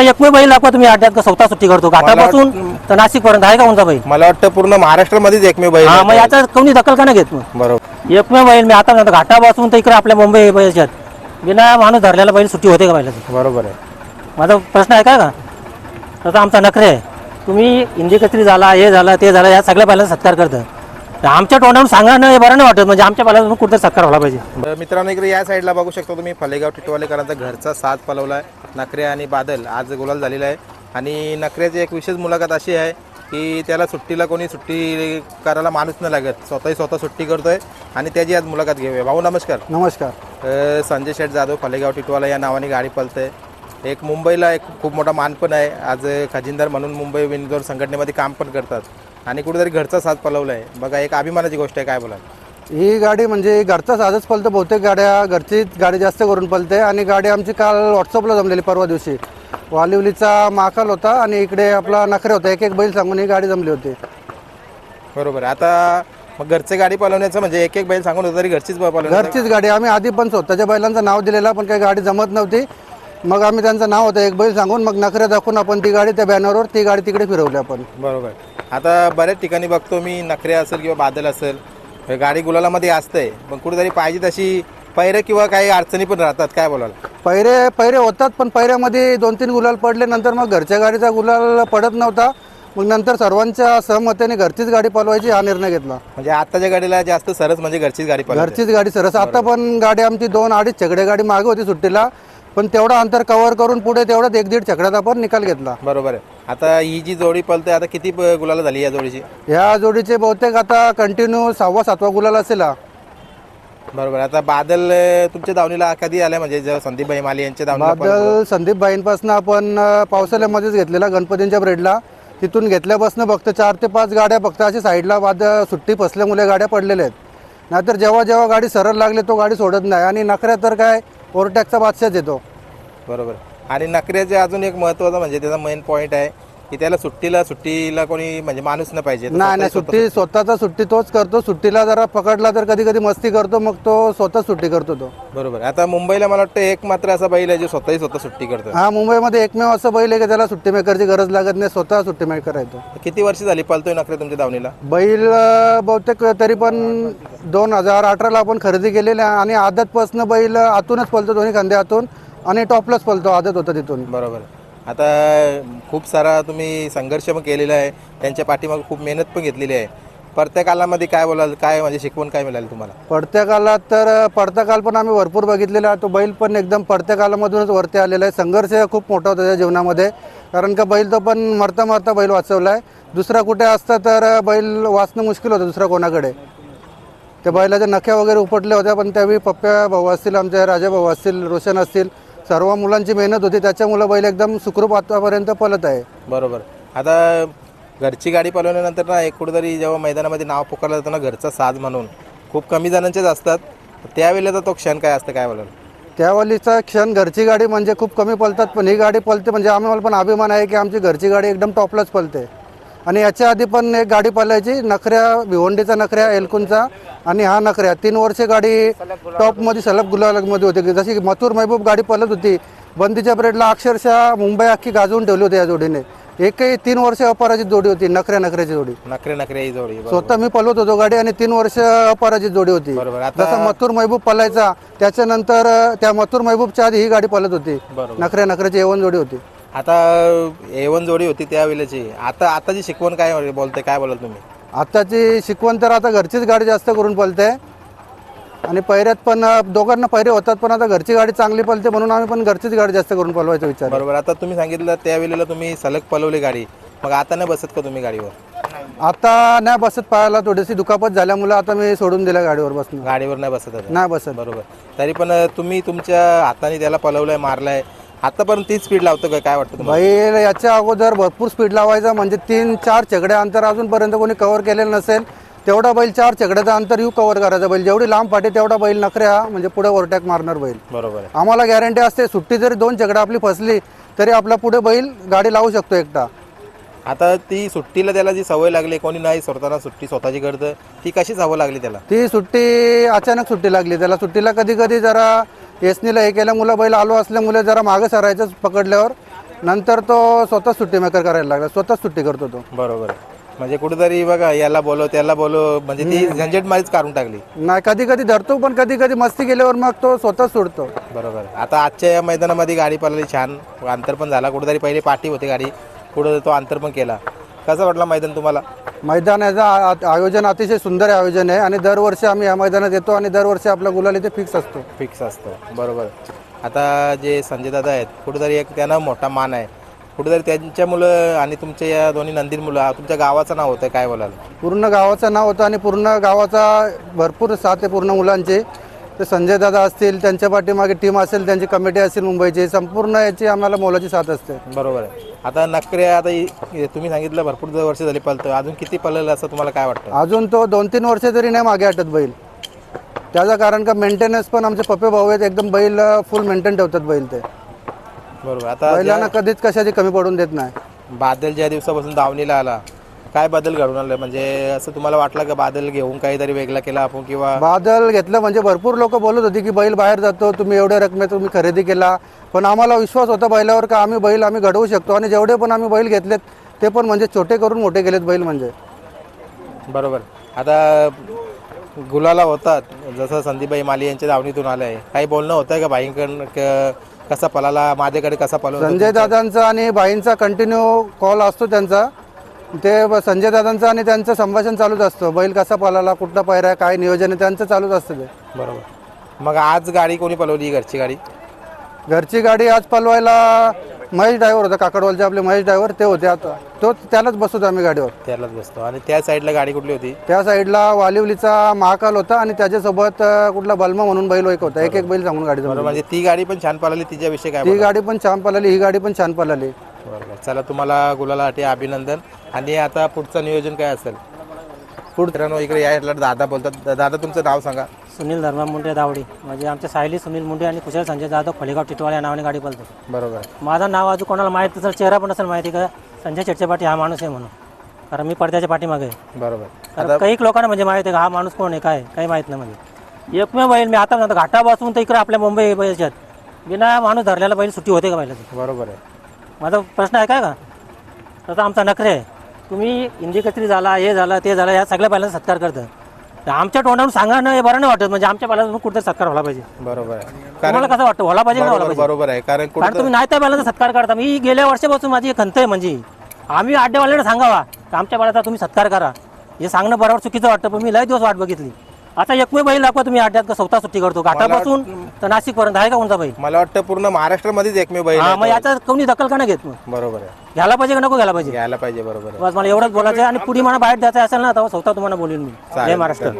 एकमेव बैल दाखवा तुम्ही अड्ड्यात का स्वतः सुट्टी करतो घाटापासून तर नाशिक पर्यंत आहे का कोणता बैल? मला वाटतं पूर्ण महाराष्ट्रामध्येच एकमेव बैल हा. मग याचा कोणी दखल का नाही घेत मग? बरोबर. एकमेव बैल मी आता म्हणतो घाटापासून तर इकडे आपल्या मुंबई बैलच्यात. बिना माणूस धरलेला बैल सुट्टी होते का बैलाची? बरोबर आहे. माझा प्रश्न आहे काय का? तसा आमचा नखरे आहे. तुम्ही हिंदी कत्री झाला हे झालं ते झालं या सगळ्या बैलांचा सत्कार करतं. तर आमच्या तोंडावरून सांगणं हे बरं नाही वाटत. म्हणजे आमच्या बैलाला कुठं सत्कार व्हायला पाहिजे. मित्रांनो इकडे या साईडला बघू शकतो तुम्ही फलेगाव टिटवालेकरांचा घरचा साथ पलवलाय नखरे आणि बादल आज गुलाल झालेला आहे. आणि नखऱ्याची एक विशेष मुलाखत अशी आहे की त्याला सुट्टीला कोणी सुट्टी करायला माणूस नाही लागत. स्वतःही स्वतः सुट्टी करतोय. आणि त्याची आज मुलाखत घेऊया. भाऊ नमस्कार. नमस्कार. संजय शेठ जाधव फलेगाव टिटवाला या नावाने गाडी पळते एक मुंबईला एक खूप मोठा मान पण आहे. आज खजिनदार म्हणून मुंबई विनजोर संघटनेमध्ये काम पण करतात. आणि कुठेतरी घरचा साथ पलवला आहे. बघा एक अभिमानाची गोष्ट आहे काय बोला ही गाडी म्हणजे घरचा साधच पलते बहुतेक गाड्या घरचीच गाडी जास्त करून पलते. आणि गाडी आमची काल व्हॉट्सअपला जमलेली परवा दिवशी. वालिवलीचा माकाल होता आणि इकडे आपला नखरे होता. एक एक बैल सांगून ही गाडी जमली होती. बरोबर. आता मग घरचे गाडी पळवण्याचं म्हणजे एक एक बैल सांगून होतं तरी घरचीच घरचीच गाडी. आम्ही आधी पण स्वतःच्या बैलांचं नाव दिलेलं पण काही गाडी जमत नव्हती. मग आम्ही त्यांचं नाव होतं एक बैल सांगून मग नखरे दाखवून आपण ती गाडी त्या बॅनरवर ती गाडी तिकडे फिरवली आपण. बरोबर. आता बऱ्याच ठिकाणी बघतो मी नखरे असेल किंवा बादल असेल गाडी गुलालामध्ये असते पण कुठेतरी पाहिजे तशी पैरे किंवा काही अडचणी पण राहतात काय बोलायला पैरे पैरे होतात पण पैऱ्यामध्ये दोन तीन गुलाल पडले नंतर मग घरच्या गाडीचा गुलाल पडत नव्हता. मग नंतर सर्वांच्या सहमतीने घरचीच गाडी पळवायची हा निर्णय घेतला. म्हणजे आताच्या गाडीला जास्त सरस म्हणजे घरचीच गाडी पळवते घरचीच गाडी सरस. आता पण गाडी आमची दोन अडीच छकडे गाडी मागे होती सुट्टीला पण तेवढा अंतर कव्हर करून पुढे तेवढाच एक दीड छकड्यात आपण निकाल घेतला. बरोबर आहे. आता ही जी जोडी पळते आता किती प- गुलाला झाली या जोडीची? ह्या जोडीचे बहुतेक आता कंटिन्यू सहावा सातवा गुलाल असेल हा. बरोबर. आता बादल अं, तुमच्या दावणीला कधी आल्या? म्हणजे जेव्हा संदीप भाई माली यांच्या दावणीला पळतो. बादल संदीप बाईंपासून आपण अं, पावसाळ्यामध्येच घेतलेला गणपतींच्या ब्रेडला तिथून घेतल्यापासून फक्त चार ते पाच गाड्या फक्त अशी साईडला बाद सुट्टी फसल्यामुळे गाड्या पडलेल्या आहेत. नाहीतर जेव्हा जेव्हा गाडी सरळ लागली तो गाडी सोडत नाही. आणि नखऱ्या तर काय ओव्हरटॅकचा बादशाच येतो बरोबर. आणि नखऱ्याचे अजून एक महत्त्वाचा म्हणजे त्याचा मेन पॉईंट आहे की त्याला सुट्टीला सुट्टीला कोणी म्हणजे माणूस न पाहिजे. तो नाही नाही स्वतः- सुट्टी स्वतःचा. सुट्टी तोच करतो. सुट्टीला जरा पकडला तर कधी कधी मस्ती करतो मग तो स्वतः सुट्टी करतो तो. बरोबर. आता मुंबईला मला वाटतं एक मात्र असा बैल आहे जो स्वतःही स्वतः सुट्टी करतो हा मुंबईमध्ये एकमेव असं बैल आहे की त्याला सुट्टी मेकरची गरज लागत नाही स्वतः सुट्टी मेकर आहे तो. किती वर्ष झाली पळतोय नखरे तुमच्या दावणीला? बैल अं, बहुतेक तरी पण दोन हजार अठराला आपण खरेदी केलेली आहे आणि आदतपासनं बैल आतूनच पलतो दोन्ही खांदे आतून आणि टॉपलाच पलतो आदत होतं तिथून. बरोबर. आता खूप सारा तुम्ही संघर्ष पण केलेला आहे. त्यांच्या पाठीमागे खूप मेहनत पण घेतलेली आहे. प्रत्येक कालामध्ये काय बोलाल काय म्हणजे शिकवण काय मिळाली तुम्हाला? पडत्या कालात तर अं, पडता काल पण आम्ही भरपूर बघितलेला. आहे तो बैल पण एकदम पडत्या कालामधूनच वरती आलेला आहे. संघर्ष खूप मोठा होता त्याच्या जीवनामध्ये. कारण का बैल तो पण मरता मरता बैल वाचवला आहे दुसरा कुठे असता तर बैल वाचणं मुश्किल होतं दुसऱ्या कोणाकडे. त्या बैलाच्या नख्या वगैरे उपटल्या होत्या पण त्यावेळी पप्प्या भाऊ असतील आमचे राजा भाऊ असतील रोशन असतील सर्व मुलांची मेहनत होती त्याच्यामुळं बैल एकदम सुखरूप आतापर्यंत पलत आहे. बरोबर. आता घरची गाडी पळवल्यानंतर ना एक कुठेतरी जेव्हा मैदानामध्ये नाव पुकारलं जातं ना घरचा साज म्हणून. खूप कमी जणांचेच असतात. त्यावेळेला तो क्षण काय असतं काय बोलाल? त्यावेळीचा क्षण घरची गाडी म्हणजे खूप कमी पलतात पण ही गाडी पलते म्हणजे आम्हाला पण अभिमान आहे की आमची घरची गाडी एकदम टॉपलाच पलते आणि याच्या आधी पण एक गाडी पळायची नखऱ्या भिवंडीचा नखऱ्या एलकुंचा आणि हा नखऱ्या. तीन वर्षे गाडी टॉपमध्ये सलग गुलालमध्ये होती. जशी की मथुर महबूब गाडी पळत होती बंदीच्या पिरियडला अक्षरशः मुंबई अख्खी गाजवून ठेवली होती या जोडीने. एकही तीन वर्ष अपराजित जोडी होती नखऱ्या नखऱ्याची जोडी. नखरे नखरे ही जोडी बरोबर. स्वतः मी पलवत होतो गाडी आणि तीन वर्ष अपराजित जोडी होती. बरोबर. आता जसा मथुर महबूब पलायचा त्याच्यानंतर अं, त्या मथुर महबूबच्या आधी ही गाडी पळत होती. बरोबर. नखऱ्या नखऱ्याची एवन जोडी होती. आता एवन जोडी होती त्यावेळेची आता आताची शिकवण काय बोलते काय बोलाल तुम्ही? आताची शिकवण तर आता घरचीच गाडी जास्त करून पळते. आणि पैऱ्यात पण दोघांना पैरे होतात पण आता घरची गाडी चांगली पळते म्हणून आम्ही पण घरचीच गाडी जास्त करून पळवायचा विचार. बरोबर. आता तुम्ही सांगितलं त्यावेळेला तुम्ही सलग पळवली गाडी. मग आता नाही बसत का तुम्ही गाडीवर? आता नाही बसत पाहायला थोडीशी दुखापत झाल्यामुळे आता मी सोडून दिल्या गाडीवर बसणं. गाडीवर नाही बसत आता? नाही बसत. बरोबर. तरी पण तुम्ही तुमच्या हाताने त्याला पलवलंय मारलाय. आता पण तीच स्पीड लावतो का? काय वाटतं तुम्हाला? बैल याच्या अगोदर भरपूर स्पीड लावायचा म्हणजे तीन चार चकड्या अंतर अजूनपर्यंत कोणी कव्हर केलेलं नसेल तेवढा बैल चार चकड्याचा अंतर येऊ कव्हर करायचा बैल. जेवढी लांब पाठी तेवढा बैल नखऱ्या म्हणजे पुढे ओव्हरटॅक मारणार बैल. बरोबर आम्हाला गॅरंटी असते सुट्टी जरी दोन चकड्या आपली फसली तरी आपला पुढे बैल गाडी लावू शकतो एकटा. आता ती सुट्टीला त्याला जी सवय लागली कोणी नाही स्वतःला सुट्टी स्वतःची करतं ती कशी सवय लागली त्याला? ती सुट्टी अचानक सुट्टी लागली. त्याला सुट्टीला कधी कधी जरा एसनीला हे केल्यामुळे बैल आलो असल्यामुळे जरा मागे सरायचं पकडल्यावर नंतर तो स्वतः सुट्टी मेकर करायला लागला. स्वतःच सुट्टी करतो तो. बरोबर. म्हणजे कुठेतरी बघा याला बोलो त्याला बोलो म्हणजे ती झंझट मारीच काढून टाकली. नाही कधी कधी धरतो पण कधी कधी मस्ती केल्यावर मग तो स्वतःच सोडतो. बरोबर. आता आजच्या या मैदानामध्ये गाडी पळाली छान. अंतर पण झाला. कुठेतरी पहिले पाठी होती गाडी. पुढे तो अंतर पण केला. कसं वाटलं मैदान तुम्हाला? मैदानाचं आ- आ- आयोजन अतिशय सुंदर आयोजन आहे आणि दरवर्षी आम्ही या मैदानात येतो आणि दरवर्षी आपला गुलाल इथे फिक्स असतो. फिक्स असतं. बरोबर. आता जे संजय दादा आहेत कुठेतरी एक त्यांना मोठा मान आहे. कुठेतरी त्यांच्या मुलं आणि तुमच्या या दोन्ही नंदीर मुलं तुमच्या गावाचं नाव होतं काय बोलाल? पूर्ण गावाचं नाव होतं आणि पूर्ण गावाचा भरपूर साथ आहे पूर्ण मुलांचे. ते संजय दादा असतील त्यांच्या पाठीमागे टीम असेल त्यांची कमिटी असेल मुंबईची संपूर्ण याची आम्हाला मोलाची साथ असते. बरोबर आहे. आता नकरे आता इ- तुम्ही सांगितलं भरपूर वर्ष झाली पळतं अजून किती पळलं असं तुम्हाला काय वाटतं? अजून तो दोन तीन वर्ष तरी नाही मागे हटत बैल. त्याचं कारण का मेंटेनन्स पण आमचे पप्पे भाऊ आहेत एकदम बैल फुल मेंटेन ठेवतात बैल ते. बरोबर. आता बैलांना कधीच कशाची कमी पडून देत नाही. बादल ज्या दिवसापासून दावणीला आला काय बदल घडून आलं? म्हणजे असं तुम्हाला वाटलं का बादल घेऊन काहीतरी वेगळा केला आपण किंवा बादल घेतलं म्हणजे भरपूर लोक बोलत होती की बैल बाहेर जातो तुम्ही एवढ्या रकमेत तुम्ही खरेदी केला. पण आम्हाला विश्वास होता बैलावर का आम्ही बैल आम्ही घडवू शकतो आणि जेवढे पण आम्ही बैल घेतलेत ते पण म्हणजे छोटे करून मोठे केलेत बैल म्हणजे. बरोबर. आता गुलाला होतात जसं संदीपबाई माली यांच्या दावणीतून आलंय. काही बोलणं होतं का भाईंकडून? क- कसा पळाला माझ्याकडे कसा पळवला संजय दादांचा आणि बाईंचा कंटिन्यू कॉल असतो त्यांचा. ते संजय दादांचं आणि त्यांचं संभाषण चालूच असतं. बैल कसा पळाला कुठला आहे, काय नियोजन आहे त्यांचं चालूच असतं ते. बरोबर. मग आज गाडी कोणी पळवली घरची गाडी? घरची गाडी आज पलवायला महेश ड्रायव्हर होता काकडवालचे आपले महेश ड्रायव्हर ते होते आता. तो त्यालाच बसवतो आम्ही गाडीवर. त्यालाच बसतो. आणि त्या साईडला गाडी कुठली होती? त्या साईडला वालिवलीचा महाकाल होता आणि त्याच्यासोबत अं, कुठला बल्मा म्हणून बैल एक होता. एक एक बैल सांगून गाडी बरोबर. म्हणजे ती गाडी पण छान पळाली तिच्याविषयी काय ती गाडी पण छान पळाली ही गाडी पण छान पळाली. बरोबर चला तुम्हाला गुलालासाठी अभिनंदन. आणि आता पुढचं नियोजन काय असेल? पुढे इकडे या दादा बोलतात. दादा तुमचं नाव सांगा. सुनील धर्मा मुंडे दावडी. म्हणजे आमच्या सायली सुनील मुंडे आणि कुशल संजय जाधव खोलेगाव टिटवाळ या नावाने गाडी पळतो. बरोबर. माझं नाव अजून कोणाला माहीत नसेल चेहरा पण नसेल माहिती का संजय शेटच्या पाठी हा माणूस आहे म्हणून. कारण मी पडद्याच्या पाठीमागे आहे. बरोबर. काही लोकांना म्हणजे माहिती आहे का हा माणूस कोण आहे काय काही माहीत नाही म्हणजे. एकमेव बैल मी आता म्हणतो घाटा बसून तर इकडे आपल्या मुंबई बैलच्यात. बिना माणूस धरलेला बैल सुट्टी होते का बैलाची? बरोबर आहे. माझा प्रश्न आहे काय का? तसा आमचा नखरे आहे तुम्ही इंदी कत्री झाला हे झालं ते झालं या सगळ्या बैलांचा सत्कार करतं. तर आमच्या तोंडावरून सांगा ना हे बरं नाही वाटत म्हणजे आमच्या बैलाचा कुठे सत्कार व्हायला पाहिजे. बरोबर आहे. तुम्हाला कसं वाटतं? व्हायला पाहिजे व्हायला बरोबर पाहिजे? बरोबर आहे. कारण कारण कुठं तुम्ही नाही त्या बैलाचा सत्कार करता. मी गेल्या वर्षापासून माझी एक खंत आहे म्हणजे आम्ही अड्डेवाल्याला सांगावा की आमच्या बैलाचा तुम्ही सत्कार करा. हे सांगणं बरोबर चुकीचं वाटतं पण मी लय दिवस वाट बघितली. आता एकमेव बैल दाखवा तुम्ही अड्ड्यात का स्वतः सुट्टी करतो. घाटापासून तर नाशिक पर्यंत आहे का कोणता बैल? मला वाटतं पूर्ण महाराष्ट्रामध्येच एकमेव बैल हा आहे मग याचा कोणी दखल का नाही घेत मग. बरोबर आहे. घ्यायला पाहिजे का नको घ्यायला पाहिजे? घ्यायला पाहिजे बरोबर आहे. बस मला एवढंच बोलायचं आहे आणि पुढे मला बाहेर द्यायचं असेल ना तेव्हा स्वतः तुम्हाला बोलेल मी. जय महाराष्ट्र.